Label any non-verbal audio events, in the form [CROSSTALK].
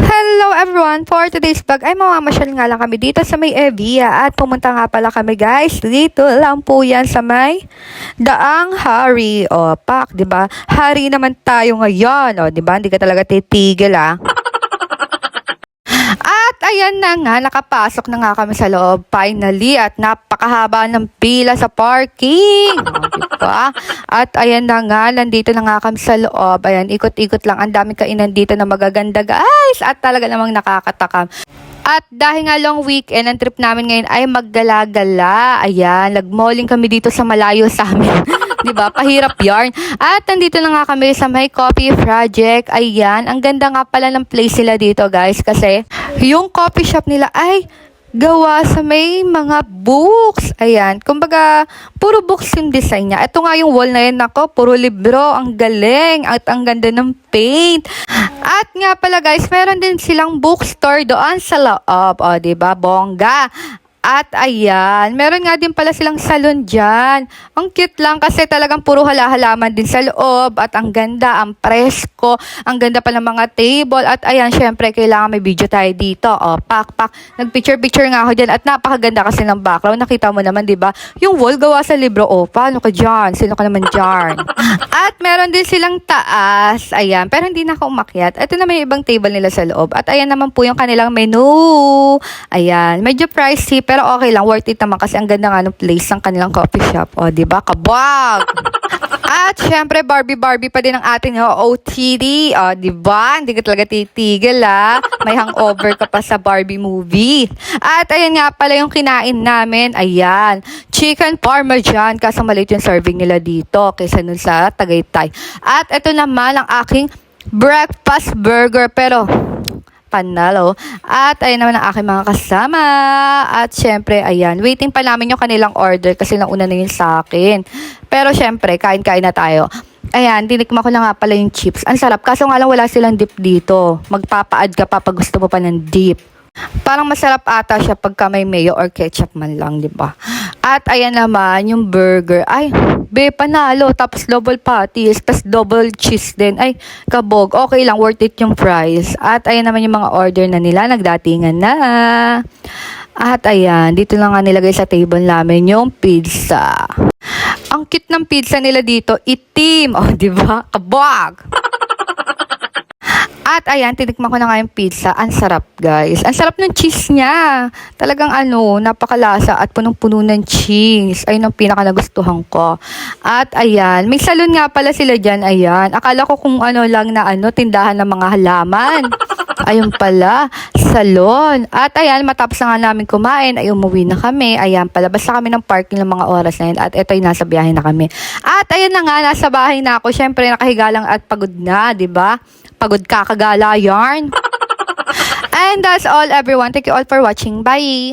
Hello everyone! For today's vlog ay mamamasyal nga lang kami dito sa may Evia at pumunta nga pala kami guys dito lang po yan sa may Daang Hari o Pak, di ba? Hari naman tayo ngayon, o di ba? Hindi ka talaga titigil ah. Ayan na nga, nakapasok na nga kami sa loob finally at napakahaba ng pila sa parking. O, [LAUGHS] diba? At ayan na nga, nandito na nga kami sa loob. Ayan, ikot-ikot lang. Ang daming kainan dito na magaganda guys. At talaga namang nakakatakam. At dahil nga long weekend, ang trip namin ngayon ay maggala-gala. Ayan, nagmalling kami dito sa malayo sa amin. [LAUGHS] 'Di ba? Pahirap 'yarn. At nandito na nga kami sa may coffee project. Ayan, ang ganda nga pala ng place sila dito, guys, kasi yung coffee shop nila ay gawa sa may mga books. Ayan. Kumbaga, puro books yung design niya. Ito nga yung wall na yun. Nako, puro libro. Ang galing. At ang ganda ng paint. At nga pala guys, meron din silang bookstore doon sa loob. O, ba Bongga. At ayan, meron nga din pala silang salon dyan. Ang cute lang kasi talagang puro halahalaman din sa loob. At ang ganda, ang presko, ang ganda pa ng mga table. At ayan, syempre, kailangan may video tayo dito. O, pak, pak. Nagpicture-picture nga ako dyan. At napakaganda kasi ng background. Nakita mo naman, di ba? Yung wall gawa sa libro. O, paano ka dyan? Sino ka naman dyan? [LAUGHS] At meron din silang taas. Ayan, pero hindi na ako umakyat. Ito na may ibang table nila sa loob. At ayan naman po yung kanilang menu. Ayan, medyo pricey pero okay lang. Worth it naman kasi ang ganda nga ng place ng kanilang coffee shop. O, di ba? Kabag! [LAUGHS] At syempre, Barbie Barbie pa din ang ating OOTD. O, di ba? Hindi ka talaga titigil, ah. May hangover ka pa sa Barbie movie. At ayan nga pala yung kinain namin. Ayan. Chicken parmesan. Kaso maliit yung serving nila dito kaysa nun sa Tagaytay. At ito naman ang aking breakfast burger. Pero, panalo. At ayan naman ang aking mga kasama. At syempre, ayan, waiting pa namin yung kanilang order kasi nauna na yun sa akin. Pero syempre, kain-kain na tayo. Ayan, dinikma ko na nga pala yung chips. Ang sarap. Kaso nga lang wala silang dip dito. Magpapa-add ka pa pag gusto mo pa ng dip. Parang masarap ata siya pagka may mayo or ketchup man lang, di ba? At ayan naman, yung burger. Ay, be, panalo. Tapos double patties, tapos double cheese din. Ay, kabog. Okay lang, worth it yung price. At ayan naman yung mga order na nila. Nagdatingan na. At ayan, dito na nga nilagay sa table namin yung pizza. Ang cute ng pizza nila dito, itim. O, [LAUGHS] oh, di ba? Kabog! At ayan, tinikman ko na nga yung pizza. Ang sarap, guys. Ang sarap ng cheese niya. Talagang ano, napakalasa at punong-puno ng cheese. Ayun ang pinaka nagustuhan ko. At ayan, may salon nga pala sila dyan. Ayan. Akala ko kung ano lang na ano, tindahan ng mga halaman. [LAUGHS] Ayun pala, salon. At ayan, matapos na nga namin kumain, ay umuwi na kami. Ayan, palabas na kami ng parking ng mga oras na yun. At ito yung nasa biyahe na kami. At ayan na nga, nasa bahay na ako. Siyempre, nakahiga lang at pagod na, di ba? Pagod kakagala yarn. [LAUGHS] And that's all everyone. Thank you all for watching. Bye!